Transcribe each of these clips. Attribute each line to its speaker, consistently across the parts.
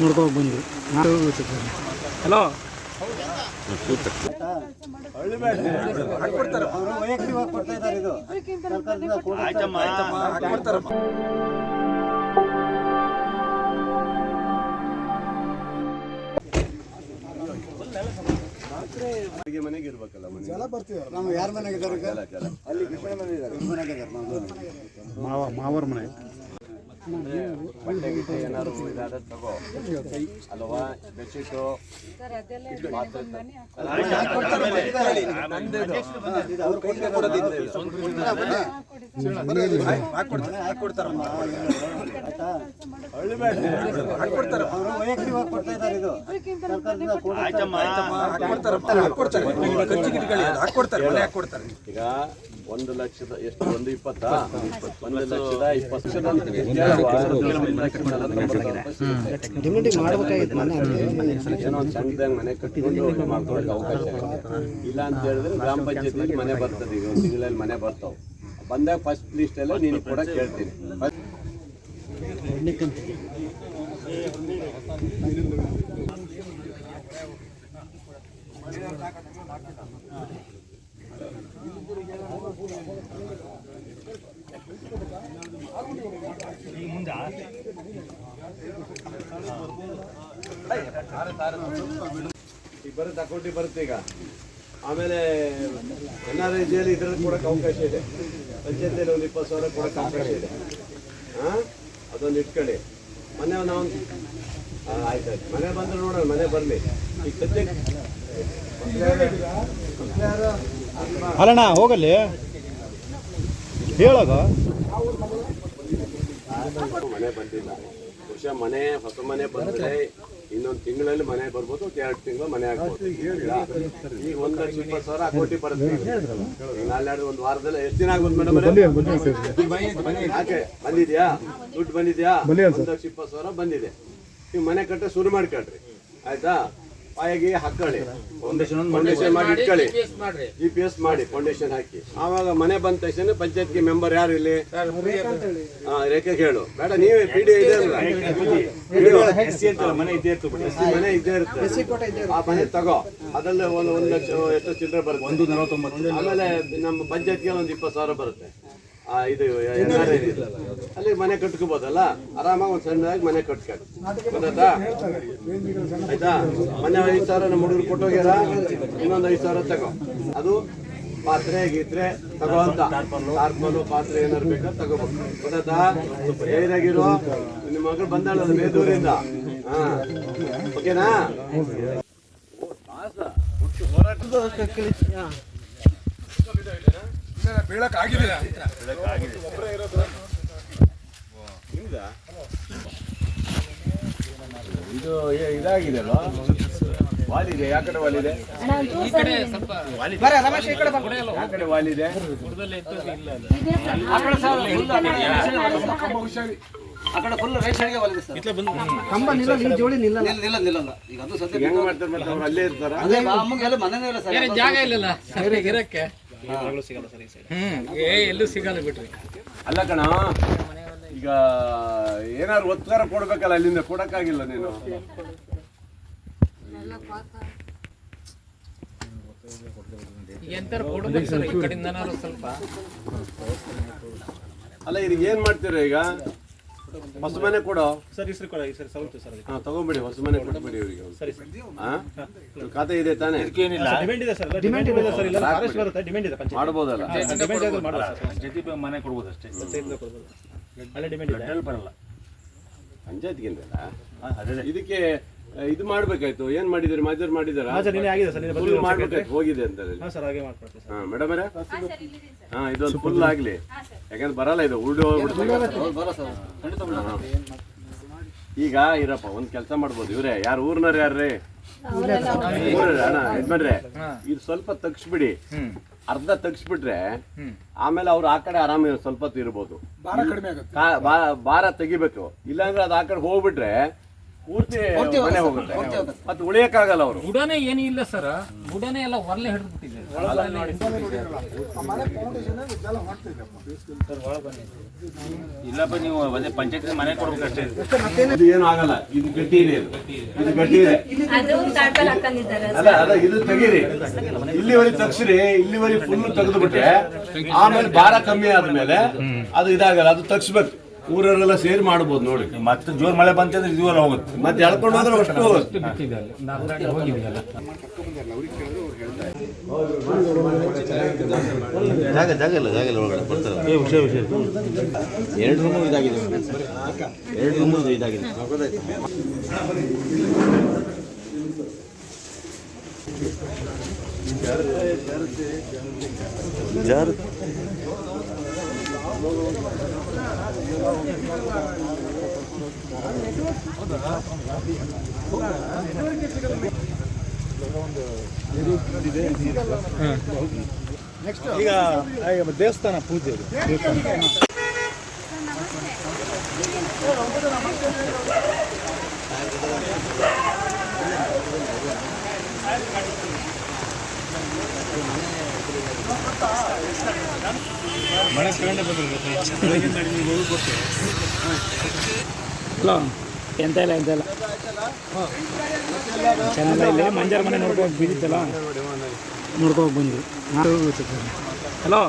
Speaker 1: ನೋಡ್ಕೊಂಡು ಬಂದ್ವಿ. ಹಲೋ
Speaker 2: ಮನೆಗೆ ಇರ್ಬೇಕಲ್ಲ
Speaker 3: ನಾವು ಯಾರ ಮನೆಗೆ ಮನೆ
Speaker 1: ಮಾವ ಮಾವರ ಮನೆ.
Speaker 2: ಬಟ್ಟೆ ಗಿಟ್ಟೆ ಏನಾದ್ರು ಇದಾದ್ರೆ ತಗೋ ಅಲ್ವಾ ಬೆಡ್ಶೀಟು
Speaker 3: ಇದು ಅವ್ರು ಕೊಡ್ತಾರಮ್ಮ. ಆಯ್ತಾ? ಅವರು ವೈಯಕ್ತಿಕವಾಗಿ ಕೊಡ್ತಾ ಇದ್ದಾರೆ ಇದು ಸರ್ಕಾರದಿಂದ ಕೊಡುತ್ತೆ.
Speaker 2: ಈಗ ಒಂದು ಲಕ್ಷದ ಎಷ್ಟು ಒಂದು ಇಪ್ಪತ್ತ ಒಂದು ಲಕ್ಷದ ಇಪ್ಪತ್ತು ಏನೋ ಒಂದು ಸಣ್ಣದಾಗಿ ಮನೆ ಕಟ್ಟಿಕೊಂಡು ಮಾಡ್ಕೊಳಕ್ಕೆ ಅವಕಾಶ ಇಲ್ಲ ಅಂತ ಹೇಳಿದ್ರೆ ಗ್ರಾಮ ಪಂಚಾಯತಿ ಮನೆ ಬರ್ತದೆ ಈಗ ತಿಂಗಳಲ್ಲಿ ಮನೆ ಬರ್ತಾವೆ ಬಂದಾಗ ಫಸ್ಟ್ ಲಿಸ್ಟ್ ಎಲ್ಲ ನೀನು ಕೂಡ ಕೇಳ್ತೀನಿ First ಈಗ ಬರುತ್ತೆ ಅಕೌಂಟಿಗೆ ಬರುತ್ತೆ ಈಗ. ಆಮೇಲೆ ಎನ್ ಆರ್ ಐ ಜಿಯಲ್ಲಿ ಇದ್ರಲ್ಲಿ ಕೊಡೋಕೆ ಅವಕಾಶ ಇದೆ. ಪಂಚಾಯತಿಯಲ್ಲಿ ಒಂದು ಇಪ್ಪತ್ತು ಸಾವಿರ ಕೊಡೋಕೆ ಅವಕಾಶ ಇದೆ. ಹಾಂ ಅದೊಂದು ಇಟ್ಕೊಳ್ಳಿ. ಮನೆ ನಾವು ಆಯ್ತು ಆಯ್ತು. ಮನೆ ಬಂದ್ರೆ ನೋಡೋಣ, ಮನೆ ಬರಲಿ. ಈಗ ಸದ್ಯಕ್ಕೆ
Speaker 1: ಅಲ್ಲಣ್ಣ ಹೋಗಲ್ಲಿ. ಹೇಳೋದು.
Speaker 2: ಮನೆ ಬಂದಿಲ್ಲ ಬಹುಶಃ ಮನೆ ಹೊಸ ಮನೆ ಬಂದ್ರೆ ಇನ್ನೊಂದು ತಿಂಗಳಲ್ಲಿ ಮನೆ ಬರ್ಬೋದು ಎರಡು ತಿಂಗಳು ಮನೆ ಆಗ್ಬೋದು. ಈಗ ಒಂದು ಲಕ್ಷ ಇಪ್ಪತ್ತು ಸಾವಿರ ಕೋಟಿ ಬರುತ್ತೆ. ಒಂದ್ ನಾಳೆ ಒಂದು ವಾರದಲ್ಲಿ ಎಷ್ಟು ದಿನ ಆಗ್ಬೋದು ಮೇಡಮ್ ಯಾಕೆ? ಬಂದಿದ್ಯಾ? ದುಡ್ಡು ಬಂದಿದ್ಯಾ? ಒಂದು ಲಕ್ಷ ಇಪ್ಪತ್ತು ಸಾವಿರ ಬಂದಿದೆ. ನೀವು ಮನೆ ಕಟ್ಟ ಶುರು ಮಾಡ್ಕೊಳ್ರಿ. ಆಯ್ತಾ? ಪಾಯಿಗೆ ಹಾಕೊಳ್ಳಿ. ಫೌಂಡೇಶನ್ ಮಾಡಿ. ಇಟ್ಕೊಳ್ಳಿ. ಜಿ ಪಿ ಎಸ್ ಮಾಡಿ ಫೌಂಡೇಶನ್ ಹಾಕಿ. ಆವಾಗ ಮನೆ ಬಂದ ತಕ್ಷಣ ಪಂಚಾಯತ್ಗೆ ಮೆಂಬರ್ ಯಾರು ಇಲ್ಲಿ? ಹಾ, ರೇಖೆ ಹೇಳು. ಬೇಡ ನೀವೇ ಪಿ ಡಿ ಇದೆ?
Speaker 4: ಮನೆ ಇದ್ದೇ ಇರ್ತದೆ
Speaker 2: ಮನೆ ಇದ್ದೇ ಇರುತ್ತೆ. ಆ ಮನೆ ತಗೋ. ಅದಲ್ಲೇ ಒಂದು ಒಂದು ಲಕ್ಷ ಎಷ್ಟು ಚಿಲ್ಲರೆ ಬರುತ್ತೆ.
Speaker 4: ಒಂದು ನಲವತ್ತೊಂಬತ್ತು.
Speaker 2: ಆಮೇಲೆ ನಮ್ಮ ಪಂಚಾಯತ್ಗೆ ಒಂದು ಇಪ್ಪತ್ತು ಸಾವಿರ ಬರುತ್ತೆ. ಇದು. ಅಲ್ಲಿ ಮನೆ ಕಟ್ಕೋಬೋದಲ್ಲ? ಆರಾಮಾಗಿ ಒಂದು ಸಣ್ಣದಾಗಿ ಮನೆ ಕಟ್ಕೊಂಡು. ಗೊತ್ತಾಯ್ತಾ? ಆಯ್ತಾ? ಮನೆ ಐದು ಸಾವಿರ ನಮ್ಮ ಹುಡುಗರು ಕೊಟ್ಟೋಗ್ಯಾರ? ಇನ್ನೊಂದು ಐದು ಸಾವಿರ ತಗೋ. ಅದು ಪಾತ್ರೆ ಗೀತ್ರೆ ತಗೋ ಅಂತ. ಕಾರ್ಪಲು ಪಾತ್ರೆ ಏನಾರು ಬೇಕಾ ತಗೋಬೇಕು ಗೊತ್ತಾಯ್ತಾ? ಏನಾಗಿರೋ ನಿಮ್ಮ ಮಗಳು ಬಂದಾಳಲ್ಲ ಬೇದೂರಿಂದ. ಹಾ. ಓಕೆನಾ? ಇದು ಏ- ಇದಾಗಿದೆ ಅಲ್ವಾ? ವಾಲಿದೆ ಯಾವ ಕಡೆ ವಾಲಿದೆ? ಯಾವ ಕಡೆ ವಾಲಿದೆ?
Speaker 3: ಕಂಬ ನಿಲ್ಲ ಈ ಜೋಡಿ ನಿಲ್ಲಲ್ಲ. ನಿಲ್ಲ ನಿಲ್ಲಲ್ಲ. ಈಗ ಅದು ಸದ್ಯ
Speaker 2: ಹೆಂಗ್ ಮಾಡ್ತಾರೆ ಮತ್ತೆ ಅವ್ರು ಅಲ್ಲೇ ಇರ್ತಾರ?
Speaker 3: ಅದೇ ಅಮ್ಮಗೆ ಎಲ್ಲ ಮನೆನೇ ಇಲ್ಲ ಸರ್
Speaker 5: ಜಾಗ ಇಲ್ಲಲ್ಲ. ಸರಿಯಾಗಿ ಇರಕ್ಕೆ ಹ್ಮ್. ಏ ಎಲ್ಲೂ ಸಿಗಲ್ಲ ಬಿಟ್ರಿ
Speaker 2: ಅಲ್ಲ ಕಣ ಈಗ ಏನಾದ್ರು ಒತ್ತಾರ ಕೊಡ್ಬೇಕಲ್ಲ ಅಲ್ಲಿಂದ ಕೊಡಕ್ಕಾಗಿಲ್ಲ ನೀನು.
Speaker 5: ಎಂತಾರು ಕೊಡ್ಬೇಕು ಸರ್ ಈ ಕಡೆಯಿಂದನಾದ್ರು ಸ್ವಲ್ಪ.
Speaker 2: ಅಲ್ಲ ಇದ್ ಏನ್ ಮಾಡ್ತೀರ ಈಗ? ಹೊಸ ಮನೆ ಕೊಡೋ?
Speaker 4: ಸರ್ ಹೆಸರು ಕೊಡ ಸರ್ ಸೌತ್ ಸರ್
Speaker 2: ಹಾ ತಗೊಂಬಿಡಿ ಹೊಸ ಮನೆ ಕೊಟ್ಬಿಡಿ ಇವರಿಗೆ
Speaker 4: ಸರಿ ಸರ್.
Speaker 2: ಹಾ? ಖಾತೆ ಇದೆ ತಾನೇ?
Speaker 4: ಡಿಮ್ಯಾಂಡ್ ಇದೆ ಸರ್ ಡಿಮ್ಯಾಂಡ್ ಇದೆ ಸರ್ ಇಲ್ಲ ಫಾರೆಸ್ಟ್ ಬರುತ್ತೆ ಡಿಮ್ಯಾಂಡ್ ಇದೆ ಪಂಚಾಯತ್.
Speaker 2: ಮಾಡ್ಬೋದಲ್ಲ?
Speaker 4: ಡಿಮ್ಯಾಂಡ್ ಇದೆ ಮಾಡಲ್ಲ ಸರ್. ಜತಿ ಮನೆ ಕೊಡಬಹುದು ಅಷ್ಟೇ. ಜತಿಯಿಂದ ಕೊಡಬಹುದು ಅಲ್ಲ ಡಿಮ್ಯಾಂಡ್ ಇದೆ. ಬರಲ್ಲ.
Speaker 2: ಪಂಚಾಯತ್ಗಿಂದಲ್ಲ ಇದಕ್ಕೆ ಆ, ಇದು ಮಾಡ್ಬೇಕಾಯ್ತು. ಏನ್ ಮಾಡಿದಿರಿ ಮಾಜರ್ ಮಾಡಿದಾರ ಮಾಡ್ಬೇಕಾಯ್ತು ಹೋಗಿದೆ ಅಂತ
Speaker 4: ಹಾ
Speaker 2: ಮೇಡಮ್ ಹಾ ಇದೊಂದು ಫುಲ್ ಆಗ್ಲಿ. ಯಾಕಂದ್ರೆ ಬರಲ್ಲ ಇದು ಉರುಡು ಹೋಗ್ಬಿಡ್ತಾರೆ
Speaker 3: ಬರೋ ಸರ್ ಖಂಡಿತ
Speaker 2: ಈಗ ಇರಪ್ಪ ಒಂದ್ ಕೆಲಸ ಮಾಡ್ಬೋದು. ಇವ್ರೆ ಯಾರು ಊರ್ನರ್ ಯಾರ್ರಿ? ಅಣ್ಣ ಯಜಮಾನ್ರೆ ಇದು ಸ್ವಲ್ಪ ತಗ್ಸ್ಬಿಡಿ. ಅರ್ಧ ತಗ್ಸ್ಬಿಟ್ರೆ ಆಮೇಲೆ ಅವ್ರು ಆ ಕಡೆ ಆರಾಮ ಸ್ವಲ್ಪ ಇರ್ಬೋದು. ಭಾರ ತೆಗಿಬೇಕು. ಇಲ್ಲಾಂದ್ರೆ ಅದು ಆ ಕಡೆ ಹೋಗ್ಬಿಟ್ರೆ ಪೂರ್ತಿ ಮನೆ ಹೋಗುತ್ತೆ ಮತ್ತೆ ಉಳಿಯಕ್ಕಾಗಲ್ಲ ಅವರು.
Speaker 5: ಬುಡನೆ ಏನೂ ಇಲ್ಲ ಸರ್ ಬುಡನೆ ಎಲ್ಲ ಹೊರಲೆ ಹಿಡಿದ್ಬಿಟ್ಟಿದ್ದಾರೆ
Speaker 4: ಇಲ್ಲಪ್ಪ ನೀವು ಅದೇ ಪಂಚಾಯತ್ ಮನೆ ಕೊಡ್ಬೇಕಷ್ಟೇ.
Speaker 2: ಇದು ಏನು? ಆಗಲ್ಲ ಇದು ಗಟ್ಟಿ ಇದೆ ಇದು. ಗಟ್ಟಿ ಇದೆ. ಅಲ್ಲ ಅದ ಇದು ತೆಗೀರಿ. ಇಲ್ಲಿವರೆಗೆ ತಗ್ಸಿರಿ ಇಲ್ಲಿವರೆಗೆ ಫುಲ್ ತೆಗೆದು ಬಿಟ್ರೆ ಆಮೇಲೆ ಭಾರ ಕಮ್ಮಿ ಆದ್ಮೇಲೆ ಅದು ಇದಾಗಲ್ಲ ಅದು ತಗ್ಸ್ಬೇಕು. ಊರವರೆಲ್ಲ ಸೇರಿ ಮಾಡ್ಬೋದು ನೋಡಿ.
Speaker 4: ಮತ್ತೆ ಜೋರ್ ಮಳೆ ಬಂತಂದ್ರೆ ಇದೂರ ಹೋಗುತ್ತೆ.
Speaker 2: ಮತ್ತೆ ಎಳ್ಕೊಂಡು ಹೋದ್ರೆ ಅಷ್ಟು ಹೋಗುತ್ತೆ.
Speaker 6: ಜಾಗ ಜಾಗ ಇಲ್ಲ ಜಾಗ ಇಲ್ಲ ಒಳಗಡೆ. ಬರ್ತಾರೆ. ಎರಡು ರೂಮು ಇದಾಗಿದೆ. ಎರಡು ರೂಮು ಇದಾಗಿದೆ. ಜಾರು
Speaker 1: ಈಗ ದೇವಸ್ಥಾನ ಪೂಜೆ ಇದೆ.
Speaker 5: ಹಲೋ ಎಂತ ಇಲ್ಲ ಎಂತ ಇಲ್ಲ. ಚೆನ್ನಾಗಿಲ್ಲ ಇಲ್ಲಿ ಮಂಜಾರ ಮನೆ ನೋಡ್ಕೋಕ್ ಬಿದ್ದಿತ್ತಲ್ಲ ನೋಡ್ಕೋಕ್ ಬಂದ್ವಿ. ಹಲೋ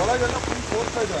Speaker 5: ಒಳಗೆಲ್ಲ ಫುಲ್ ತೋರಿಸ್ತಾ ಇದೆ